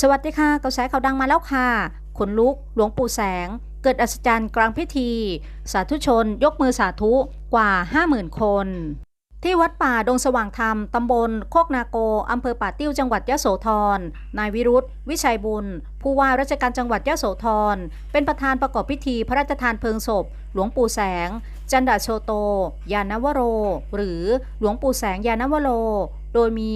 สวัสดีค่ะกระแสข่าวดังมาแล้วค่ะขนลุก หลวงปู่แสง เกิดอัศจรรย์กลางพิธี สาธุชน ยกมือสาธุกว่า 50,000 คน ที่วัดป่าดงสว่างธรรม ตำบลโคกนาโก อำเภอป่าติ้วจังหวัดยะโสธร นายวิรุธ วิชัยบุญ ผู้ว่าราชการจังหวัดยะโสธร เป็นประธานประกอบพิธีพระราชทานเพลิงศพ หลวงปู่แสง จันดาโชโต ยานวโร หรือหลวงปู่แสงยานวโร โดยมี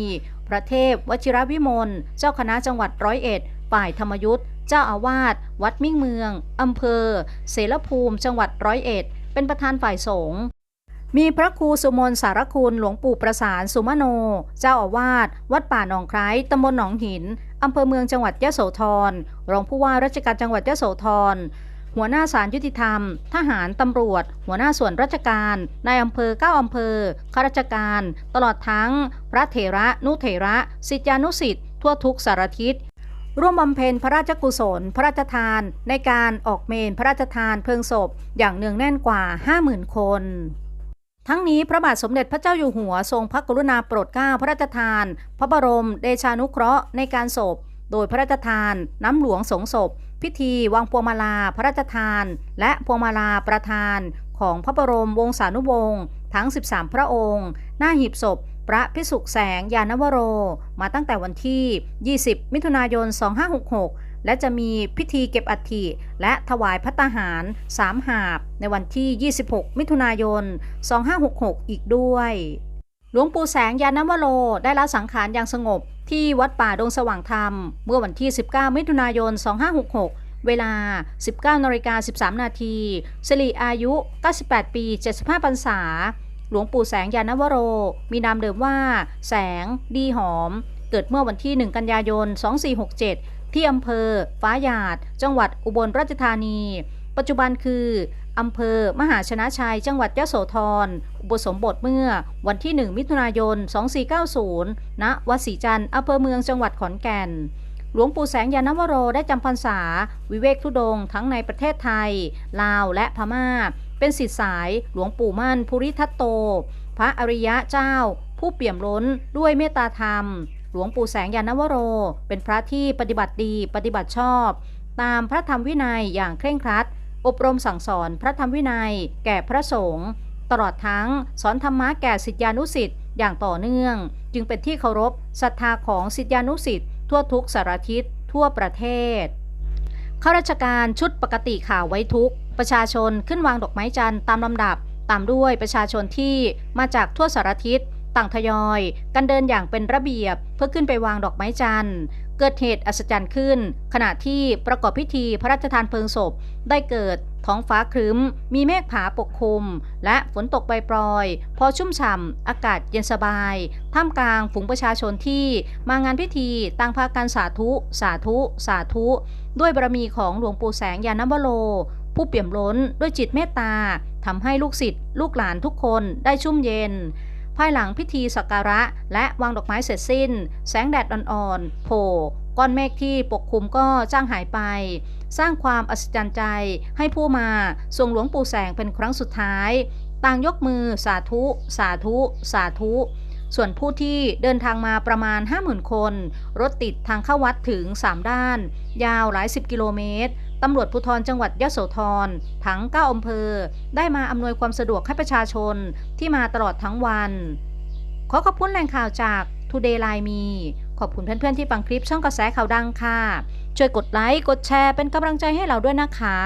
พระเทพวชิรวิมล เจ้าคณะจังหวัดร้อยเอ็ด ฝ่ายธรรมยุทธ์ เจ้าอาวาส วัดมิ่งเมือง อำเภอ เสรภูมิ จังหวัดร้อยเอ็ด เป็นประธานฝ่ายสงฆ์ มีพระครูสุมนสารคุณหลวงปู่ประสานสุมโน เจ้าอาวาส วัดป่าหนองไคร้ตำบลหนองหิน อำเภอเมืองจังหวัดยะโสธร รองผู้ว่าราชการจังหวัดยะโสธร หัวหน้าศาลยุติธรรม ทหารตำรวจ หัวหน้าส่วนราชการนายอำเภอเก้าอำเภอข้าราชการ ตลอดทั้ง พระเถระนุเถระ สิทธานุสิทธิ์ทั่วทุกสารทิศร่วมบำเพ็ญพระราชกุศล พระราชทาน ในการออกเมนพระราชทานเพลิงศพ อย่างเนืองแน่นกว่า 50,000 คน ทั้งนี้พระบาทสมเด็จพระเจ้าอยู่หัวทรงพระกรุณาโปรดเกล้าพระราชทาน พระบรม เดชานุเคราะห์ในการศพ โดยพระราชทาน น้ำหลวงสงศพ พิธีวางพวงมาลาพระราชทาน และพวงมาลาประธานของพระบรมวงศานุวงศ์ทั้ง 13 พระองค์ หน้าหีบศพ พระพิสุขแสงยานวโร มาตั้งแต่วันที่ 20 มิถุนายน 2566 และจะมีพิธีเก็บอัฐิและถวายพัตตาหาร3หาบ ในวันที่ 26 มิถุนายน 2566 อีกด้วย หลวงปู่แสงยานวโรได้ละสังขารอย่างสงบ ที่วัดป่าดงสว่างธรรม เมื่อวันที่ 19 มิถุนายน 2566 เวลา 19นาฬิกา13 นาทีสิริอายุ 98 ปี 75พรรษา หลวงปู่แสงยานวโร มีนามเดิมว่า แสง ดีหอม เกิดเมื่อวันที่ 1 กันยายน 2467 ที่อำเภอ ฟ้าหยาด จังหวัดอุบลราชธานี ปัจจุบันคืออำเภอมหาชนะชัย จังหวัดยะโสธร อุปสมบทเมื่อวันที่ 1 มิถุนายน 2490 ณ วัดศรีจันทร์อำเภอเมืองจังหวัดขอนแก่น หลวงปู่แสงยานวโรได้จำพรรษา วิเวกทุดง ทั้งในประเทศไทย ลาวและพม่า เป็นศิษย์สายหลวงปู่มั่น ภูริทัตโต พระอริยะเจ้า ผู้เปี่ยมล้นด้วยเมตตาธรรม หลวงปู่แสงยานวโร เป็นพระที่ปฏิบัติดีปฏิบัติชอบ ตามพระธรรมวินัยอย่างเคร่งครัด อบรมสั่งสอนพระธรรมวินัย แก่พระสงฆ์ตลอดทั้งสอนธรรมะแก่สิทธิานุสิทธิ์อย่างต่อเนื่อง จึงเป็นที่เคารพศรัทธาของสิทธิานุสิทธิ์ทั่วทุกสารทิศทั่วประเทศข้าราชการชุดปกติข่าวไว้ทุก ประชาชนขึ้นวางดอกไม้จันทร์ตามลำดับ ตามด้วยประชาชนที่มาจากทั่วสารทิศต่างทยอย กันเดินอย่างเป็นระเบียบเพื่อขึ้นไปวางดอกไม้จันทร์ เกิดเหตุอัศจรรย์ขึ้น ขณะที่ประกอบพิธีพระราชทานเพลิงศพ ได้เกิดท้องฟ้าครึ้ม มีเมฆผาปกคลุม และฝนตกปรอย พอชุ่มฉ่ำอากาศเย็นสบาย ท่ามกลางฝูงประชาชนที่มางานพิธีต่างพากันสาธุ สาธุ สาธุ ด้วยบารมีของหลวงปู่แสงยานวโร ผู้เปี่ยมล้นด้วยจิตเมตตาทำให้ลูกศิษย์ลูกหลานทุกคนได้ชุ่มเย็น ภายหลังพิธีสักการะ และวางดอกไม้เสร็จสิ้น แสงแดดอ่อนๆโผล่ก้อนเมฆที่ปกคลุมก็จ้างหายไป สร้างความอัศจรรย์ใจให้ผู้มาทรงหลวงปู่แสงเป็นครั้งสุดท้าย ต่างยกมือสาธุ สาธุ สาธุ ส่วนผู้ที่เดินทางมาประมาณ 50,000 คน รถติดทางเข้าวัดถึง 3 ด้าน ยาวหลายสิบกิโลเมตร ตำรวจภูธรจังหวัดยะโสธรทั้ง 9 อำเภอ ได้มาอำนวยความสะดวกให้ประชาชนที่มาตลอดทั้งวัน ขอขอบคุณแหล่งข่าวจาก Today Line มี ขอบคุณเพื่อนๆที่ฟังคลิปช่องกระแสข่าวดังค่ะ ช่วยกดไลค์ กดแชร์เป็นกำลังใจให้เราด้วยนะคะ